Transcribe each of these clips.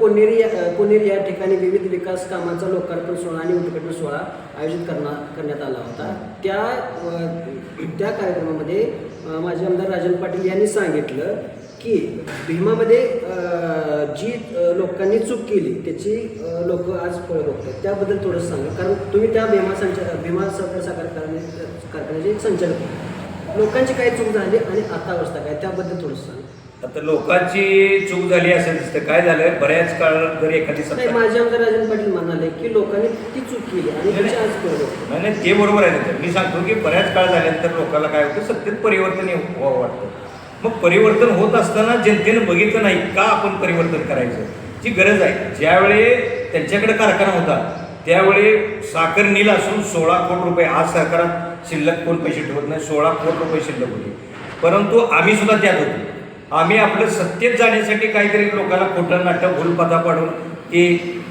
Connery या- Connery या ठिकाणी विविध विकास कामांचा लोकार्पण सोहळा आणि उद्घाटन सोहळा आयोजित करणार करण्यात आला होता. त्या त्या कार्यक्रमामध्ये माझे माजी आमदार राजन पाटील यांनी सांगितलं की भीमामध्ये जी लोकांनी चूक केली त्याची लोक आज फळं बघतात त्याबद्दल थोडं सांगा. कारण तुम्ही त्या भीमा संचा भीमा सहकार साखर कारखान्याचे संचालक. लोकांची काय चूक झाली आणि आता अवस्था काय? त्याबद्दल थोडंसं सांगा. आता लोकांची चूक झाली असेल दिसतं. काय झालं? बऱ्याच काळ जर एखादी नाही सत्ता माझे आमदार राजन पाटील म्हणाले की लोकांनी ती चूक केली आणि. नाही नाही, ते बरोबर आहे त्याचं. मी सांगतो की बऱ्याच काळ झाल्यानंतर लोकांना काय होतं? सत्तेत परिवर्तन येऊ- व्हावं वाटतं. मग परिवर्तन होत असताना जनतेनं बघितलं नाही का आपण परिवर्तन करायचं? जी गरज आहे. ज्यावेळी त्यांच्याकडे कारखाना होता त्यावेळी साखर नील असून सोळा कोटी रुपये आज सरकारात शिल्लक कोण पैसे ठेवत नाही? सोळा कोटी रुपये शिल्लक होते. परंतु आम्ही सुद्धा त्यात होतो. आम्ही आपलं सत्तेत जाण्यासाठी काहीतरी लोकांना खोटं नाटक भूलपदा पाडून की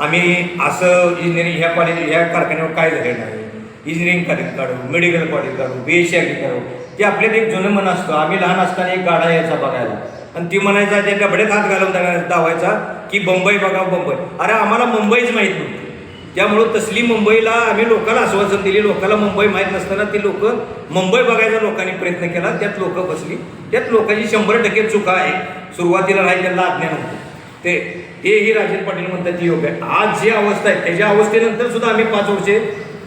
आम्ही असं इंजिनिअरिंग ह्या कॉलेज ह्या कारखान्यावर काय झालेलं आहे? इंजिनिअरिंग कॉलेज काढू मेडिकल कॉलेज काढू बी एस सी काढू ते आपल्यात एक जुनं मन असतं. आम्ही लहान असताना एक गाडा यायचा बघायला. आणि ती म्हणायचा त्या डबड्यात हात घालून धावायचा की बंबई बघा बंबई. अरे आम्हाला मुंबईच माहीत नव्हती. त्यामुळं तसली मुंबईला आम्ही लोकांना आश्वासन दिली. लोकांना मुंबई माहीत नसताना ती लोक मुंबई बघायचा लोकांनी प्रयत्न केला. त्यात लोक बसली. त्यात लोकांची शंभर टक्के चुका आहे. सुरुवातीला नाही त्यांना आज्ञा नव्हती. ते तेही राजेंद्र पाटील म्हणतात ती योग्य आहे. आज जी अवस्था आहे त्याच्या अवस्थेनंतर सुद्धा आम्ही पाच वर्षे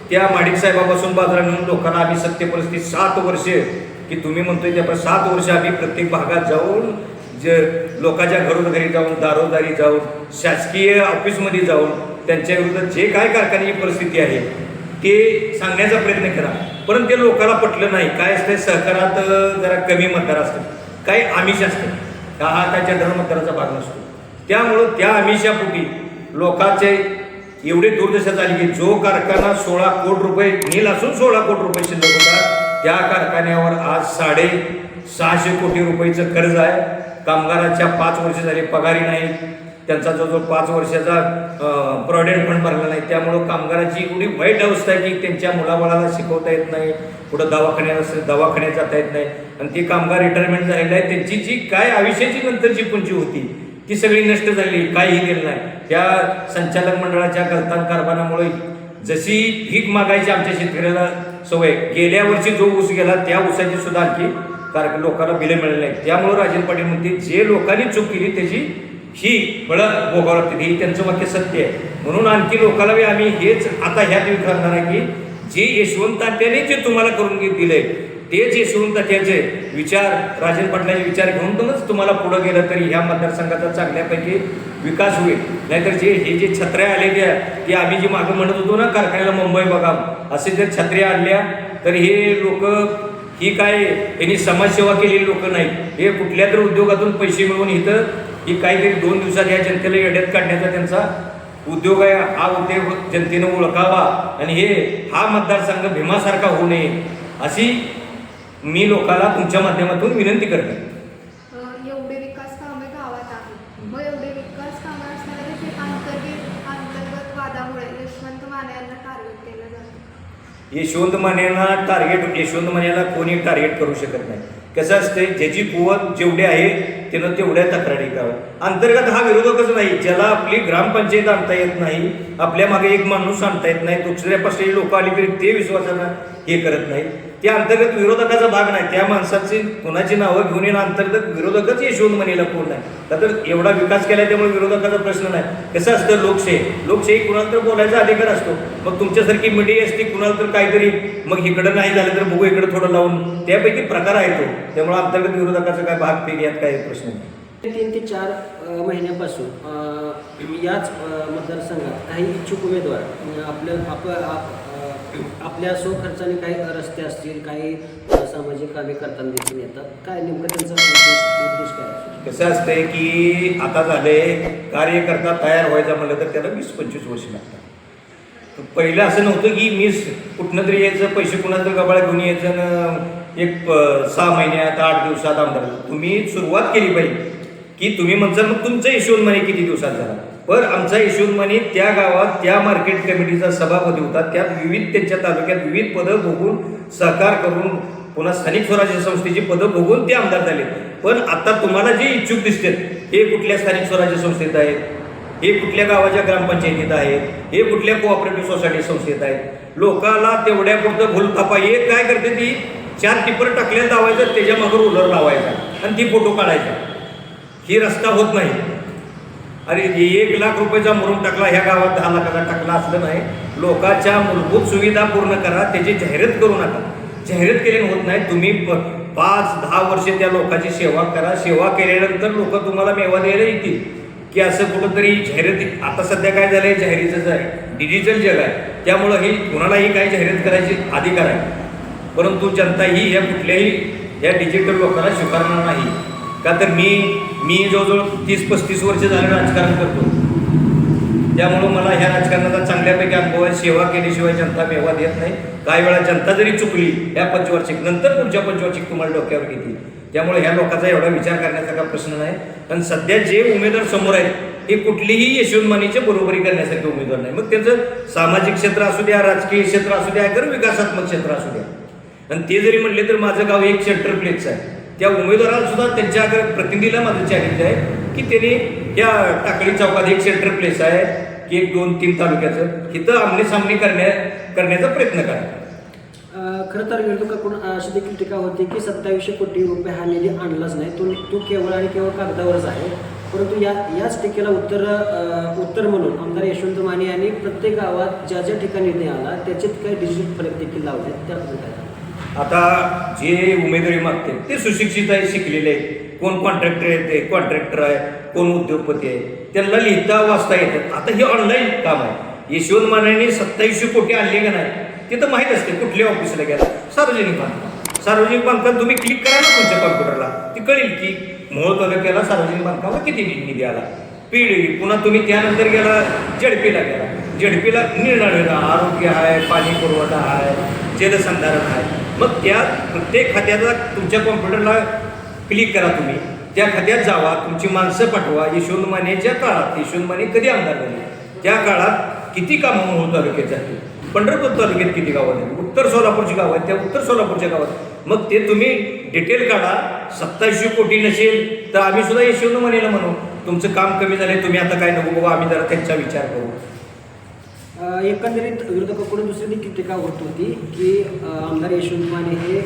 त्या माडिक साहेबापासून बाजारात नेऊन लोकांना आम्ही सत्य परिस्थिती सात वर्षे की तुम्ही म्हणतोय त्या सात वर्ष आम्ही प्रत्येक भागात जाऊन जे लोकांच्या घरोघरी जाऊन दारोदारी जाऊन शासकीय ऑफिसमध्ये जाऊन त्यांच्या विरुद्ध जे काय कारखान्याची परिस्थिती आहे ते सांगण्याचा प्रयत्न करा. परंतु ते लोकांना पटलं नाही. काय असतं सहकारात जरा कमी मतदार असतात. काही आमिष असतं. हा हा त्या जनरल मतदाराचा भाग नसतो. त्यामुळं त्या आमिषापोटी लोकांचे एवढे दुर्दशा झाली की जो कारखाना सोळा कोटी रुपये नील असून सोळा कोटी रुपये शिल्लक होता त्या कारखान्यावर आज साडे सहाशे कोटी रुपयेचं कर्ज आहे. कामगाराच्या पाच वर्ष झाली पगारी नाही. त्यांचा जो जो पाच वर्षाचा प्रॉव्हिडंट फंड भरला नाही. त्यामुळं कामगाराची एवढी वाईट अवस्था आहे की त्यांच्या मुलाबाळाला शिकवता येत नाही कुठं दवाखान्यात दवाखान्यात जाता येत नाही. आणि ते कामगार रिटायरमेंट झालेले आहे. त्यांची जी काय आयुष्याची नंतरची पुंची होती ती सगळी नष्ट झाली. काहीही दिलं नाही. त्या संचालक मंडळाच्या गलतान कारभारामुळे जशी भीक मागायची आमच्या शेतकऱ्याला सवय गेल्या वर्षी जो ऊस गेला त्या ऊसाची सुद्धा आणखी कारण लोकांना बिलं मिळाली नाही त्यामुळं राजेंद्र पाटील म्हणते जे लोकांनी चूक केली त्याची ही फळं भोगावं लागते हे त्यांचं वाक्य सत्य आहे. म्हणून आणखी लोकांना आम्ही हेच आता ह्यात विचारणार आहे की जे यशवंतात्याने जे तुम्हाला करून घे- तेच यशवंतात्याचे विचार राजन पाटलाचे विचार घेऊनच तुम्हाला पुढं गेलं तरी ह्या मतदारसंघाचा चांगल्यापैकी विकास होईल. नाहीतर जे हे जे छत्र्या आलेल्या की आम्ही जे मागं म्हणत होतो ना कारखान्याला मुंबई बघा असे जर छत्र्या आणल्या तर हे लोक ही काय यांनी समाजसेवा केलेली लोक नाही हे कुठल्या तरी उद्योगातून पैसे मिळवून इथं ही काहीतरी दोन दिवसात या जनतेला येड्यात काढण्याचा त्यांचा उद्योग आहे. हा उद्योग जनतेनं ओळखावा आणि हे हा मतदारसंघ भीमासारखा होऊ नये अशी मी लोकांना तुमच्या माध्यमातून विनंती करते. यशवंत मानेला टार्गेट यशवंत मानेला कोणी टार्गेट करू शकत नाही. कसं असते ज्याची कुवत जेवढी आहे त्यानं तेवढ्या तक्रारी करावं अंतर्गत हा विरोधकच नाही ज्याला आपली ग्रामपंचायत आणता येत नाही आपल्या मागे एक माणूस आणता येत नाही दुसऱ्यापासून लोक आली तरी ते विश्वासानं हे करत नाही त्या अंतर्गत विरोधकाचा भाग नाही. त्या माणसाची कोणाची नावं घेऊन येणं अंतर्गत विरोधकच यशवंत म्हणेला कोण नाही. तर एवढा विकास केला त्यामुळे विरोधकाचा प्रश्न नाही. कसं असतं लोकशाही? लोकशाही कुणाला तर बोलायचा अधिकार असतो. मग तुमच्यासारखी मीडिया असते कुणाला तर काहीतरी मग इकडं नाही झालं तर बघू इकडं थोडं लावून. त्यापैकी प्रकार आहे तो. त्यामुळे अंतर्गत विरोधकाचा काय भाग पेग यात काही प्रश्न नाही. तीन ते चार महिन्यापासून याच मतदारसंघात काही इच्छुक उमेदवार आपलं आपल्या आप आपल्या स्वखर्चाने काही रस्ते असतील काही सामाजिक कामे करताना दिसून येतात. काय नेमकं त्यांचा उद्देश उद्देश काय असतो कसं असतंय की आता झाले कार्यकर्ता तयार व्हायचा म्हणलं तर त्याला वीस पंचवीस वर्ष लागतात. पहिलं असं नव्हतं की मीस कुठनं तरी यायचं पैसे कुणाला तर गबाळ घेऊन यायचं न एक प- सहा महिन्यात आठ दिवसात आमदार तुम्ही सुरुवात केली पाहिजे. की तुम्ही म्हणता मग तुमचं हिशोब म्हणे किती दिवसात झाला. पर आमचा यशवंत मने त्या गावात त्या मार्केट कमिटीचा सभापती होता. त्यात विविध त्यांच्या तालुक्यात विविध पदं बघून सहकार करून पुन्हा स्थानिक स्वराज्य संस्थेची पदं बघून ते आमदार झाले. पण आता तुम्हाला जे इच्छुक दिसतात हे कुठल्या स्थानिक स्वराज्य संस्थेत आहेत? हे कुठल्या गावाच्या ग्रामपंचायतीत आहेत? हे कुठल्या कोऑपरेटिव्ह सोसायटी संस्थेत आहेत? लोकाला तेवढ्या पुरतं भूल एक काय करते ती? चार टिपर टाकल्या लावायचं त्याच्या मागं रोलर लावायचा. आणि ती फोटो काढायचा. ही रस्ता होत नाही. अरे एक लाख रुपयाचा मुरुम टाकला ह्या गावात दहा लाखाचा टाकला असलं नाही. लोकांच्या मूलभूत सुविधा पूर्ण करा त्याची जाहिरात करू नका. जाहिरात केल्याने होत नाही तुम्ही प- पाच दहा वर्षे त्या लोकांची सेवा करा. सेवा केल्यानंतर लोक तुम्हाला मेवा द्यायला येतील. की असं कुठंतरी जाहिरात आता सध्या काय झालंय जाहिरातीचं आहे डिजिटल जग आहे. त्यामुळं ही कुणालाही काही जाहिरात करायची अधिकार आहे. परंतु जनता ही या कुठल्याही या डिजिटल लोकांना स्वीकारणार नाही. का तर मी मी जवळजवळ तीस पस्तीस वर्ष झालं राजकारण करतो. त्यामुळं मला ह्या राजकारणाचा चांगल्यापैकी अनुभव आहे. सेवा केल्याशिवाय जनता मेवा देत नाही. काही वेळा जनता जरी चुकली या पंचवार्षिक नंतर पुढच्या पंचवार्षिक तुम्हाला डोक्यावर घेतील त्यामुळे ह्या लोकांचा एवढा विचार करण्याचा काही प्रश्न नाही. कारण सध्या जे उमेदवार समोर आहेत हे कुठलीही यशवंतमानीच्या बरोबरी करण्यासारखे उमेदवार नाही. मग त्यांचं सामाजिक क्षेत्र असू द्या राजकीय क्षेत्र असू द्या तर विकासात्मक क्षेत्र असू द्या. आणि ते जरी म्हणले तर माझं गाव एक शेल्टर प्लेस आहे. त्या उमेदवाराला सुद्धा त्यांच्या प्रतिनिधीला माझं चॅलेंज आहे की त्यांनी या टाकळी चौकात एक सेंटर प्लेस आहे की एक दोन तीन तालुक्याचं इथं आमने सामने करण्या करण्याचा प्रयत्न करा. खरं तर विरोधकाकडून अशी देखील टीका होती की सत्तावीसशे कोटी रुपये हा निधी आणलाच नाही. तो तो केवळ आणि केवळ कागदावरच आहे. परंतु या याच टीकेला उत्तर उत्तर म्हणून आमदार यशवंत माने यांनी प्रत्येक गावात ज्या ज्या ठिकाणी निधी आला त्याचे काही डिजिटल फलक देखील लावले त्याबद्दल काय आता जे उमेदवारी मागते ते सुशिक्षित आहे शिकलेले आहे कोण कॉन्ट्रॅक्टर आहे ते कॉन्ट्रॅक्टर आहे कोण उद्योगपती आहे त्यांना लिहिता वाचता येतात आता हे ऑनलाईन काम आहे. यशवंत मानेने सत्तावीसशे कोटी आणले का नाही ते तर माहीत असते कुठल्या ऑफिसला गेला. सार्वजनिक बांधकाम. सार्वजनिक बांधकाम तुम्ही क्लिक करा ना तुमच्या कॉम्प्युटरला ती कळेल की मोहोळ तालुक्याला सार्वजनिक बांधकामाला किती निधी आला. पिढी पुन्हा तुम्ही त्यानंतर गेला झडपीला गेला. झडपीला निर्णय आरोग्य आहे पाणी पुरवठा आहे जलसंधारण आहे. मग त्या प्रत्येक खात्याचा तुमच्या कॉम्प्युटरला क्लिक करा तुम्ही. त्या खात्यात जावा तुमची माणसं पाठवा. यशवंत मानेच्या काळात यशवंत माने कधी आमदार झाले? त्या काळात किती कामं मोहोळ तालुक्यात झाली? पंढरपूर तालुक्यात किती गावं झाली? उत्तर सोलापूरची गावं आहेत. त्या उत्तर सोलापूरच्या गावात. मग ते तुम्ही डिटेल काढा. सत्तावीसशे कोटी नसेल तर आम्ही सुद्धा यशवंत मानेला म्हणू तुमचं काम कमी झाले तुम्ही आता काय नको बाबा आम्ही जरा त्यांचा विचार करू. एकंदरीत विरोधकाकडून दुसरी देखील टीका होत होती की आमदार यशवंत माने हे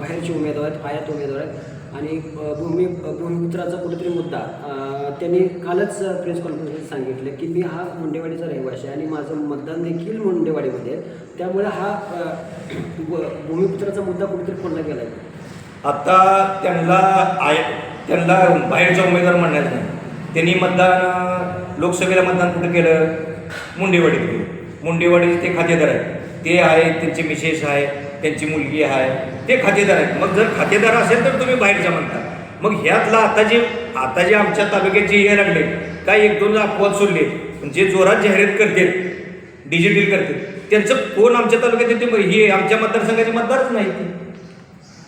बाहेरचे उमेदवार आहेत आयात उमेदवार आहेत. आणि भूमी भूमिपुत्राचा कुठेतरी मुद्दा. त्यांनी कालच प्रेस कॉन्फरन्समध्ये सांगितलं की मी हा मुंडेवाडीचा रहिवासी आहे आणि माझं मतदान देखील मुंडेवाडीमध्ये आहे. त्यामुळे हा भूमिपुत्राचा मुद्दा कुठेतरी पडला गेला आहे. आता त्यांना आय त्यांना बाहेरचा उमेदवार म्हणण्यात नाही. त्यांनी मतदान लोकसभेला मतदान कुठं केलं? मुंडेवाडीत मुंडेवाडीचे ते खातेदार आहेत. ते आहेत त्यांचे मिसेस आहे त्यांची मुलगी आहे ते खातेदार आहेत. मग जर खातेदार असेल तर तुम्ही बाहेरच्या म्हणता. मग ह्यातला आता जे आता जे आमच्या तालुक्यात जे हे लागले काय एक दोन अपवाद सोडले जे जोरात जाहिरात करते डिजिटल करते त्यांचं कोण आमच्या तालुक्यात येते? मग हे आमच्या मतदारसंघाचे मतदारच नाही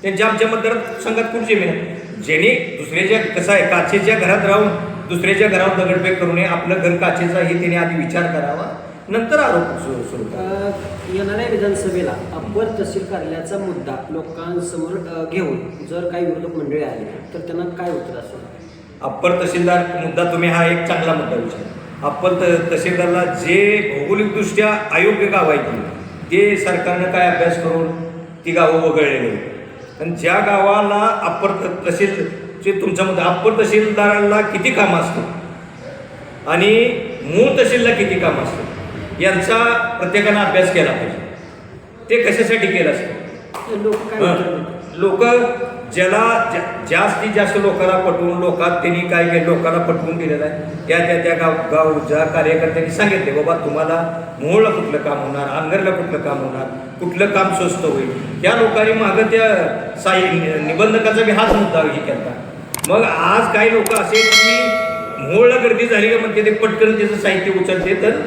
त्यांच्या आमच्या मतदारसंघात खूप जमीन आहे? ज्याने दुसऱ्याच्या कसं आहे काचेच्या घरात राहून दुसऱ्याच्या घरावर दगडफेक करू नये. आपलं घर काचेचं हे त्याने आधी विचार करावा. नंतर आरोप सुरू येणाऱ्या विधानसभेला अप्पर तहसील कार्यालयाचा मुद्दा लोकांसमोर घेऊन जर काही विरोधक मंडळी आली तर त्यांना काय उत्तर असेल? अप्पर तहसीलदार मुद्दा तुम्ही हा एक चांगला मुद्दा विचार अप्पर त तहसीलदारला जे भौगोलिकदृष्ट्या अयोग्य गाव आहे ती ते सरकारनं काय अभ्यास करून ती गावं वगळलेली. आहेत आणि ज्या गावाला अप्पर तहसील जे तुमचा मुद्दा अप्पर तहसीलदाराला किती कामं असतं? आणि मूळ तहसीलला किती कामं असतं? यांचा प्रत्येकानं अभ्यास केला पाहिजे. ते कशासाठी केलं असतं? लोक ज्याला जास्तीत जास्त लोकांना पटवून लोकात त्यांनी काय केलं लोकांना पटवून दिलेलं आहे. त्या त्या त्या गाव गाव ज्या कार्यकर्त्यांनी सांगितले बाबा तुम्हाला मोहळला कुठलं काम होणार अंगरला कुठलं काम होणार कुठलं काम स्वस्त होईल? या लोकांनी मागं त्या साई निबंधकाचा बी हाच मुद्दा हे केला मग आज काही लोक असे की मोहळला गर्दी झाली का म्हणते ते पटकन त्याचं साहित्य उचलते तर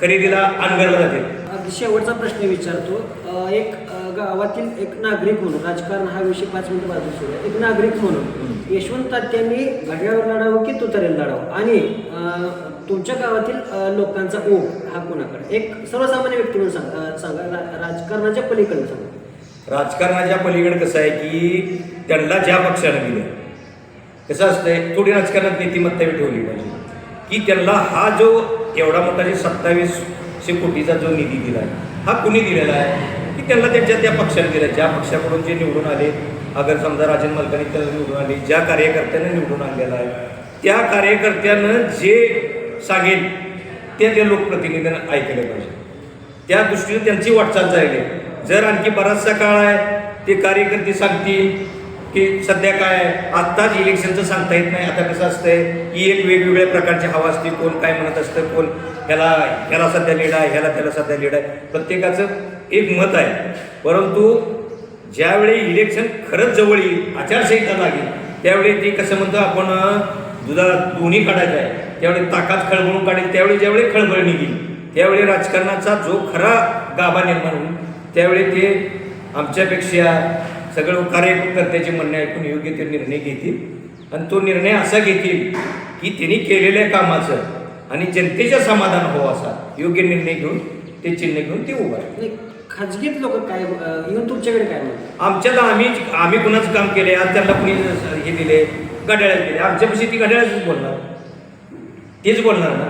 खरेदीला अनगरला जाते. अगदी शेवटचा प्रश्न विचारतो. एक गावातील एक नागरिक म्हणून राजकारण हा विषय पाच मिनिटं बाजू सोडूया. एक नागरिक म्हणून यशवंत तात्यांनी घड्यावर लढावं की तुतारीला लढावं? आणि तुमच्या गावातील लोकांचा ओघ हा कोणाकडे? एक सर्वसामान्य व्यक्ती म्हणून सांगा सांगा राजकारणाच्या पलीकडे सांगा. राजकारणाच्या पलीकडे कसं आहे की त्यांना ज्या पक्षानं दिलं कसं असतंय थोडी राजकारणात नीतिमत्ता ठेवली पाहिजे. की त्यांना हा जो एवढा मोठा जे सत्तावीसशे कोटीचा जो निधी दिला आहे हा कुणी दिलेला आहे? की त्यांना त्यांच्या त्या पक्षाने दिला ज्या पक्षाकडून जे निवडून आले अगर समजा राजन मलकानी त्याला निवडून आले ज्या कार्यकर्त्याने निवडून आणलेला आहे त्या कार्यकर्त्यानं जे सांगेल ते त्या लोकप्रतिनिधीनं ऐकलं पाहिजे. त्या दृष्टीने त्यांची वाटचाल झाली जर आणखी बराचसा काळ आहे ते कार्यकर्ते सांगतील की सध्या काय आत्ताच इलेक्शनचं सांगता येत नाही. आता कसं असतंय? की एक वेगवेगळ्या प्रकारची हवा असते कोण काय म्हणत असतं? कोण ह्याला ह्याला सध्या लीड आहे ह्याला त्याला सध्या लीड आहे. प्रत्येकाचं एक मत आहे. परंतु ज्यावेळी इलेक्शन खरंच जवळ येईल आचारसंहिता लागेल त्यावेळी ते कसं म्हणतो आपण दुधाला दोन्ही काढायचं आहे. त्यावेळी ताकात खळबळून काढेल. त्यावेळी ज्यावेळी खळबळ निघेल त्यावेळी राजकारणाचा जो खरा गाभा निर्माण होईल त्यावेळी ते आमच्यापेक्षा सगळं कार्यकर्त्याचे म्हणणे ऐकून योग्य ते निर्णय घेतील. आणि तो निर्णय असा घेतील की त्यांनी केलेल्या कामाचं आणि जनतेच्या समाधान हो असा योग्य निर्णय घेऊन ते चिन्ह घेऊन ते उभा खाजगीत लोक काय येऊन तुमच्याकडे काय आमच्याला आम्ही आम्ही कुणाचं काम केले आज त्यांना कुणी हे दिले घड्याळ्यात दिले आमच्यापाशी ती घड्याळच बोलणार. तेच बोलणार ना?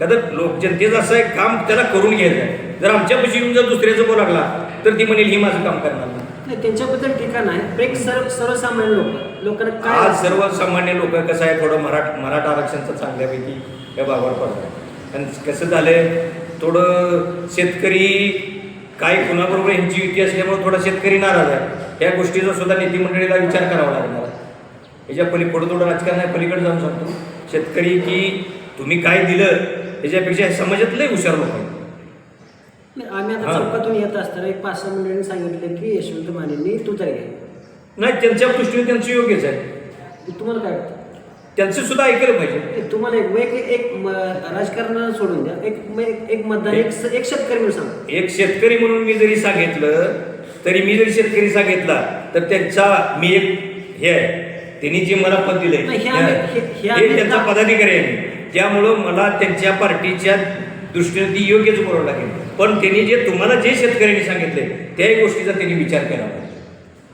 का तर लोक जनतेचं असं आहे काम त्याला करून घ्यायचं आहे जर आमच्यापाशी येऊन जर दुसऱ्याचं बोला लागला तर ती म्हणेल ही माझं काम करणार नाही नाही त्यांच्याबद्दल ठिकाण आहे पण एक सर्व सर्वसामान्य लोक लोकांना काय आज? सर्वसामान्य लोक कसं आहे थोडं मराठ मराठा आरक्षणचं चांगल्यापैकी या भागावर पडतं आणि कसं झालंय थोडं शेतकरी काय कुणाबरोबर यांची युती असल्यामुळे थोडा शेतकरी नाराज आहे. या गोष्टीचा सुद्धा नीतिमंडळीला विचार करावा लागणार याच्या पली पुढं थोडं राजकारण आहे पलीकडे जाऊन सांगतो. शेतकरी की तुम्ही काय दिलं याच्यापेक्षा समाजात लय हुशार लोक नाही, आम्ही आता हां. चौकातून येत असताना एक पाच सहा मंडळींनी सांगितलं की यशवंत मानेंनी तुतारी घ्या नाही त्यांच्या दृष्टीने त्यांचं योग्यच आहे. तुम्हाला काय वाटतं? त्यांचं सुद्धा ऐकलं पाहिजे. तुम्हाला एक एक म- राजकारण सोडून द्या. एक म- एक- एक मतदान एक स- एक शेतकरी म्हणून सांगा. एक शेतकरी म्हणून मी जरी सांगितलं तरी मी जरी शेतकरी सांगितला तर त्यांचा मी एक हे आहे. त्यांनी जे मला पद दिलंय. नाही, हे आम्ही- हे- हे हे आम्ही- त्यांचा पदाधिकारी आहे मी. त्यामुळं मला त्यांच्या पार्टीच्या दृष्टीने ती योग्यच बरोबर लागेल. पण त्यांनी जे तुम्हाला जे शेतकऱ्यांनी सांगितले त्याही गोष्टीचा त्यांनी विचार केला पाहिजे.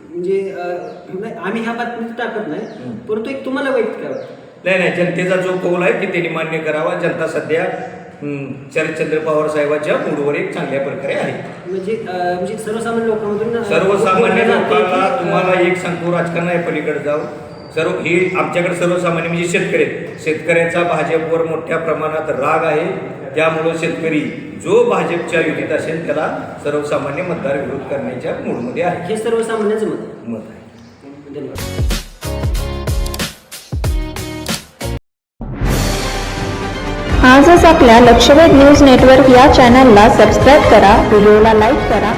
म्हणजे अं, नाही आम्ही ह्या बातमीत टाकत नाही. परंतु एक तुम्हाला काय वाटतं नाही नाही जनतेचा जो कौल आहे की त्यांनी मान्य करावा. जनता सध्या हं, शरदचंद्र पवार साहेबांच्या मूडवर एक चांगल्या प्रकारे आहे. म्हणजे अं, म्हणजे सर्वसामान्य लोकांमधून अं, सर्वसामान्य बोललं लोकांना की, तुम्हाला एक सांगतो राजकारण आहे पलीकडे जाऊ. सर्व हे आमच्याकडे सर्वसामान्य म्हणजे शेतकरी आहेत. शेतकऱ्याचा भाजपवर मोठ्या प्रमाणात राग आहे त्यामुळं शेतकरी जो भाजपच्या युतीत असेल त्याला सर्वसामान्य मतदार विरोध करण्याच्या मूडमध्ये आहे हे सर्वसामान्याचं मत आहे. मत आहे धन्यवाद आजच आपल्या लक्षवेध न्यूज नेटवर्क या चॅनलला सबस्क्राईब करा व्हिडिओला लाईक करा